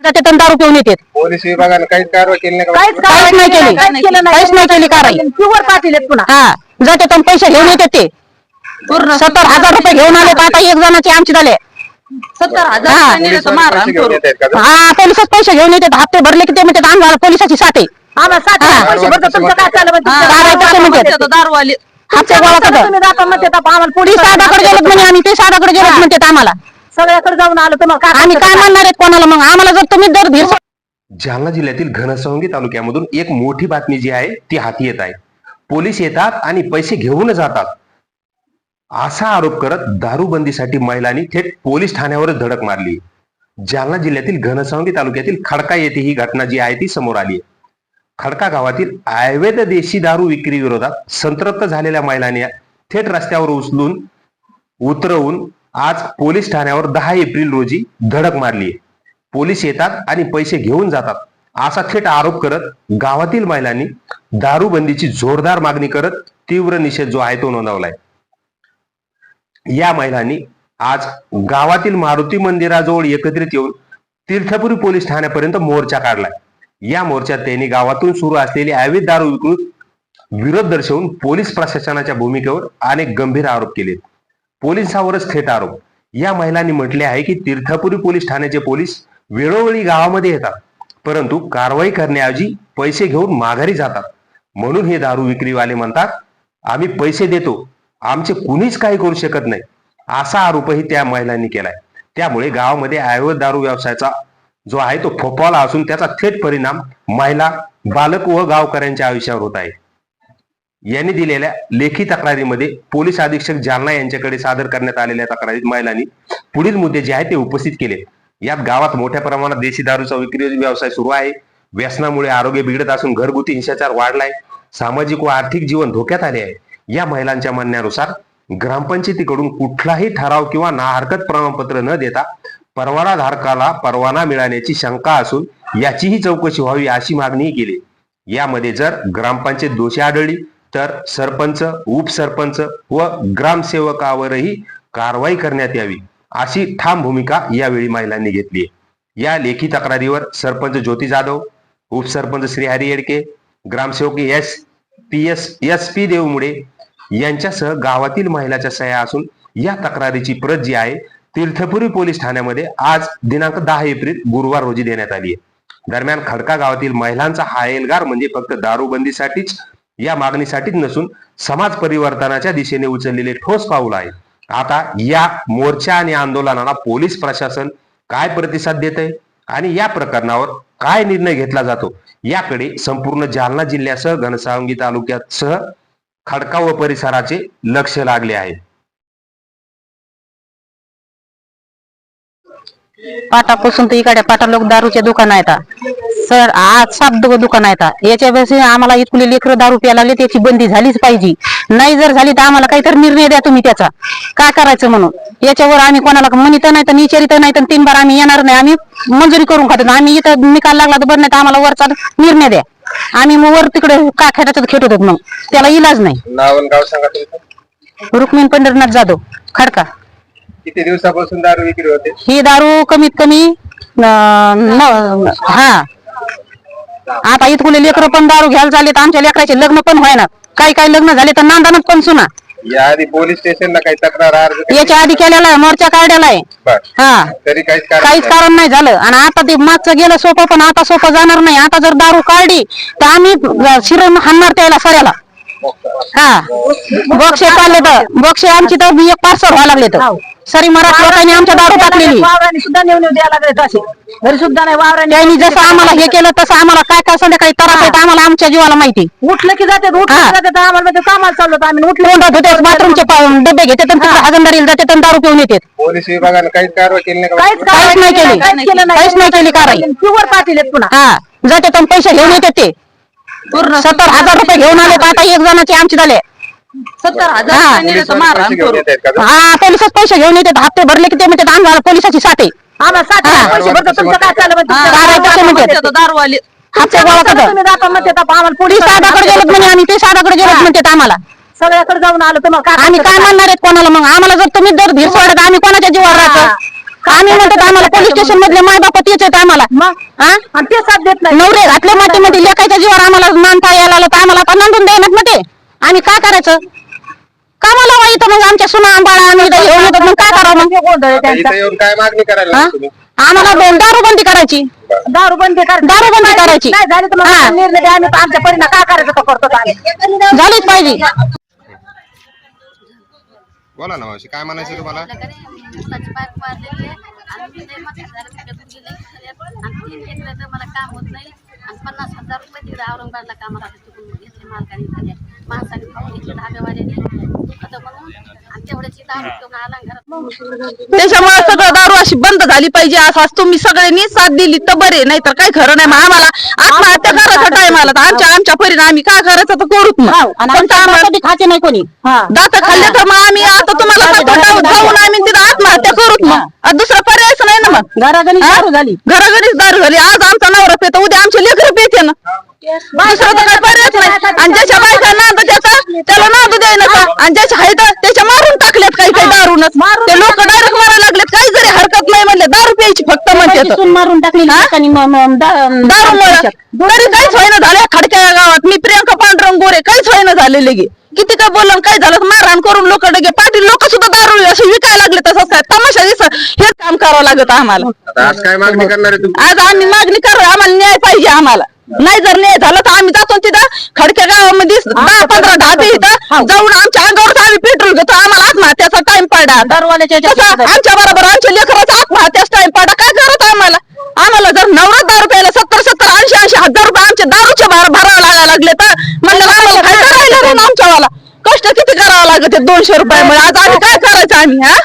जाते तर दारू पिऊन येतात पोलीस विभागाने काहीच कारवाई केली नाही का? काहीच काहीच नाही केली काहीच केलं नाही. केली कारवाई. प्युअर पाटील आहेत पुन्हा. हा. जाते तर पैसे घेऊन येतात ते. पूर्ण. सत्तर हजार रुपये घेऊन आले तर आता एक जणाचे आमचे झाले. सत्तर हा. हजार नेले तर पोलिसांनी मारहाण पैसे घेऊन करू. येत आहेत का? हा पोलिसच पैसे घेऊन येतात. हप्ते भरले की ते म्हणतात आम्हाला पोलिसाची साठे आम्हाला सात हा. पैसे भरतो तुमचं काय चाललं म्हणते? दारू दारू वाले म्हणते. म्हणते, दारूवाले. हप्ते गोळा करतात. तुम्ही जाता म्हणते आता आम्हाला ती पोलीस साधाकडे गेलेत म्हणे आम्ही ते साधाकडे गेलेत म्हणतात आम्हाला. सगळ्याकडे जाऊन आलो तुम्हाला काय आम्ही काय म्हणणार आहेत कोणाला? मग आम्हाला जर तुम्ही दर धीर जालना जिल्ह्यातील घनसंगी तालुक्यामधून एक मोठी बातमी जी आहे ती हाती येत आहे. पोलीस येतात आणि पैसे घेऊन जातात. असा आरोप करत दारूबंदीसाठी महिलांनी थेट पोलीस ठाण्यावरच धडक मारली. जालना जिल्ह्यातील घनसावंगी तालुक्यातील खडका येथे ही घटना जी आहे ती समोर आली आहे. खडका गावातील अवैध देशी दारू विक्री विरोधात संतप्त झालेल्या महिलांनी थेट रस्त्यावर उचलून उतरवून आज पोलीस ठाण्यावर दहा एप्रिल रोजी धडक मारली आहे. पोलीस येतात आणि पैसे घेऊन जातात. असा थेट आरोप करत गावातील महिलांनी दारूबंदीची जोरदार मागणी करत तीव्र निषेध जो आहे तो नोंदवलाय. या महिलांनी आज गावातील मारुती मंदिराजवळ एकत्रित येऊन तीर्थपुरी पोलीस ठाण्यापर्यंत मोर्चा काढलाय. या मोर्चात त्यांनी गावातून सुरू असलेली अवैध दारू विक्री विरोध दर्शवून पोलीस प्रशासनाच्या भूमिकेवर अनेक गंभीर आरोप केले पोलिसांवरच थेट आरोप. या महिलांनी म्हटले आहे की तीर्थपुरी पोलीस ठाण्याचे पोलीस वेळोवेळी गावामध्ये येतात. परंतु कारवाई करण्याऐवजी पैसे घेऊन माघारी जातात. म्हणून हे दारू विक्रीवाले म्हणतात आम्ही पैसे देतो. आमचे कुणीच काही करू शकत नाही. असा आरोपही त्या महिलांनी केलाय. त्यामुळे गावामध्ये अवैध दारू व्यवसायाचा जो आहे तो फोपावला असून त्याचा थेट परिणाम महिला बालक व गावकऱ्यांच्या आयुष्यावर होत आहे. यांनी दिलेल्या लेखी तक्रारीमध्ये पोलीस अधीक्षक जालना यांच्याकडे सादर करण्यात आलेल्या तक्रारीत महिलांनी पुढील मुद्दे जे आहेत ते उपस्थित केले. यात गावात मोठ्या प्रमाणात देशी दारूचा विक्री व्यवसाय सुरू आहे. व्यसनामुळे आरोग्य बिघडत असून घरगुती हिंसाचार वाढलाय. सामाजिक व आर्थिक जीवन धोक्यात आले आहे. या महिलांच्या म्हणण्यानुसार ग्रामपंचायतीकडून कुठलाही ठराव किंवा ना हरकत प्रमाणपत्र न देता परवानाधारकाला परवाना मिळाल्याची शंका असून याचीही चौकशी व्हावी अशी मागणीही केली. यामध्ये जर ग्रामपंचायत दोषी आढळली तर सरपंच उपसरपंच व ग्रामसेवकावरही कारवाई करण्यात यावी अशी ठाम भूमिका यावेळी महिलांनी घेतली या लेखी तक्रारीवर सरपंच ज्योती जाधव उपसरपंच श्रीहरी येडके ग्रामसेवक S P S S P Devmule यांच्यासह गावातील महिलाच्या सह्या असून या तक्रारीची प्रत जी आहे तीर्थपुरी पोलीस ठाण्यामध्ये आज दिनांक दहा एप्रिल गुरुवार रोजी देण्यात आली आहे. दरम्यान खडका गावातील महिलांचा हा एल्गार म्हणजे फक्त दारूबंदीसाठीच या मागणीसाठीच नसून समाज परिवर्तनाच्या दिशेने उचललेले ठोस पाऊल आहे आता या मोर्चा आणि आंदोलनाला पोलीस प्रशासन काय प्रतिसाद देत आहे आणि या प्रकरणावर काय निर्णय घेतला जातो याकडे संपूर्ण जालना जिल्ह्यासह घनसावंगी तालुक्यासह खडका व परिसराचे लक्ष लागले आहे. पाटापासून तर इकडे पाटा लोक दारूचे दुकान आहेत. सर आज दु- दुकान आहेत. याच्या वेळेस आम्हाला इथली लेकरं दारू प्यायला लागले त्याची बंदी झालीच पाहिजे. नाही जर झाली तर आम्हाला काहीतरी निर्णय द्या तुम्ही त्याचा. काय करायचं म्हणून? याच्यावर आम्ही कोणाला म्हणित नाही तर विचारित नाही तर तीन बार आम्ही येणार नाही. आम्ही मंजुरी करून खातो. आम्ही इथं निकाल लागला तर बरं नाही तर आम्हाला वरचा निर्णय द्या. आम्ही मग वर तिकडे का खेटायचं खेट होतो मग. त्याला इलाज नाही. रुक्मिण पंढरनाथ जाधव खडका. किती दिवसापासून दारू विक्री होते? ही दारू कमीत कमी न- हा. आता इथकुले लेकरं पण दारू घ्यायला चालले तर आमच्या लेकराचे लग्न पण व्हायना. काही काही लग्न झाले तर नांदानच पण सुना. या आधी पोलीस स्टेशनला काही तक्रार अर्ज केली? याच्या आधी केलेला आहे मोर्चा काढलेला आहे. बर. हा. तरी काहीच कारण काहीच नाही. कारण नाही झालं. आणि आता ते मागचं गेलं सोपं पण आता सोपं जाणार नाही. आता जर दारू काढली तर आम्ही शिरण हाणणार त्याला सऱ्याला. हा. बक्षे काढले तर बक्षे आमची तर एक पार्सल व्हायला लागले तर. सरी मराठी लोकांनी आमच्या दारू टाकलेली. वावराने सुद्धा नेऊन नेऊन द्यायला लागले तसे घरी सुद्धा नाही वावराने त्यांनी जसं आम्हाला हे केलं तसं आम्हाला काय काय संध्याकाळी त्रास येत आम्हाला आमच्या जीवाला माहिती. उठलं की जाते उठलं हा. की जाते तर आम्हाला म्हणते कामाला चाललो होतो आम्ही उठलो तोंडात होते बाथरूमचे पा- डबे घेते तर हागंदारीला जाते तर दारू पिऊन येते पोलीस विभागाने काहीच कारवाई केली नाही का? काहीच काहीच नाही केली. काहीच केलं काहीच नाही केली कारवाई. प्युअर पाटील आहेत पुन्हा. हा. जाते तर पैसे घेऊन येते ते. पूर्ण सत्तर हजार रुपये घेऊन आले तर आता एक जणाचे आमचे झाले सत्तर हा. हजार तर मारहाण करू. हा पोलिसच पैसे घेऊन येतात हप्ते भरले की ते म्हणतात आम्हाला पोलिसाची साठे आम्हाला सात हा. पैसे भरतो तुमचं काय चाललं म्हणते? हा. दारू दारू म्हणते. म्हणते तर दारूवाले हप्ते गोळा करतात तुम्ही जाता म्हणते तर आम्हाला ती पोलीस गेलेत म्हणे आम्ही ते साधाकडे गेलेत म्हणतात आम्हाला सगळ्याकडे जाऊन आलो तुम्हाला काय आम्ही काय म्हणणार आहेत कोणाला मग आम्हाला जर तुम्ही दर धीर सोडत आम्ही कोणाच्या जीवावर राहतो आम्ही आम्ही म्हणतो आम्हाला पोलीस स्टेशन मधले माय बाप तेच आहेत आम्हाला. मग? हा आणि ते साथ देत नाही. नवरे घातले मातीमध्ये लेखाच्या जीवावर आम्हाला मानता यायला आलं तर आम्हाला आता नांदून द्यायनात ना ते आम्ही काय करायचं? कामाला वा इथं मग आमच्या सुना बाळा आम्ही इथं येऊन येतात मग काय करावं मग? गोंधळ आहे आता त्यांचा इथं येऊन काय मागणी करायला हा? लागले तुम्ही आम्हाला दोन दारूबंदी करायची. दारू बंदी कर दारूबंदी करायची. नाही झाली तर मग हा. निर्णय आम्ही आमच्या परिणाम काय करायचं तो करतो आम्ही. झालीच पाहिजे. बोला ना मावशी काय म्हणायचं तुम्हाला? मला काम होत नाही आणि पन्नास हजार रुपये तिकडे औरंगाबादला कामाला मालकाने माणसाने खाऊन घेतले धाब्यावाल्याने म्हणून त्याच्यामुळे सगळं दारू अशी बंद झाली पाहिजे. असं तुम्ही सगळ्यांनी साथ दिली तर बरे नाही तर काही खरं नाही. मग आम्हाला आत्महत्या करायचा टाइम आला तर आमच्या आमच्या परिणाम आम्ही काय करायचं तर करूच ना हो, पण आम्हाला कधी खायचे नाही कोणी. दात खाल्ले तर मग आम्ही आता तुम्हाला सांगतो जाऊन आम्ही तिथं आत्महत्या करूच मग. दुसरा पर्यायच नाही ना मग. घराघरी हा? दारू झाली. घराघरीच दारू झाली. आज आमचा नवरा पेता उद्या आमचे लेकर पेते ना. दुसरं तर काही पर्यायच नाही. आणि ज्याच्या बायका नांद त्याचा त्याला नांदू द्याय नका आणि ज्याच्या आहेत त्याच्या मारून टाकल्यात काही काही दारूनच ते लोक डायरेक्ट मारायला लागलेत काही जरी हरकत नाही म्हणले दारू प्यायची फक्त म्हणते सून मारून टाकली लोकांनी म- म- दा- दारूमुळे तरी काहीच होईना झालं खडक्या गावात. मी प्रियंका पांडुरंग गोरे काहीच होईना झाले लगे. किती काय बोलून काय झालं? मारहाण करून लोक लगे पाटील लोक सुद्धा दारू असे विकायला लागले तसंच काय तमाशा दिसत हेच काम करावं लागत आम्हाला. आता आज काय मागणी करणार आहे तुम्ही? आज आम्ही मागणी करू. आम्हाला न्याय पाहिजे आम्हाला. नाही जर न्याय झाला तर आम्ही जातो तिथं. खडक्या गावामध्ये दहा पंधरा ढाबे इथं जाऊन आमच्या अंगावर आम्ही पेट्रोल घेतो. आम्हाला आत्महत्याचा टाइम पडला दारूवाल्याच्या तसं ह्याच्यात आमच्या बरोबर आमच्या लेकराचा आत्महत्याच टाइम पडा काय करत आम्हाला? आम्हाला जर नवरा दारू प्यायला सत्तर सत्तर ऐंशी ऐंशी हजार रुपये आमचे दारूचे भार भरावे लागायला लागले तर म्हणलं आम्हाला काय करायला रे आमच्यावाला? कष्ट किती करावं लागत दोनशे रुपयामुळे आज आम्ही काय करायचं आम्ही हा?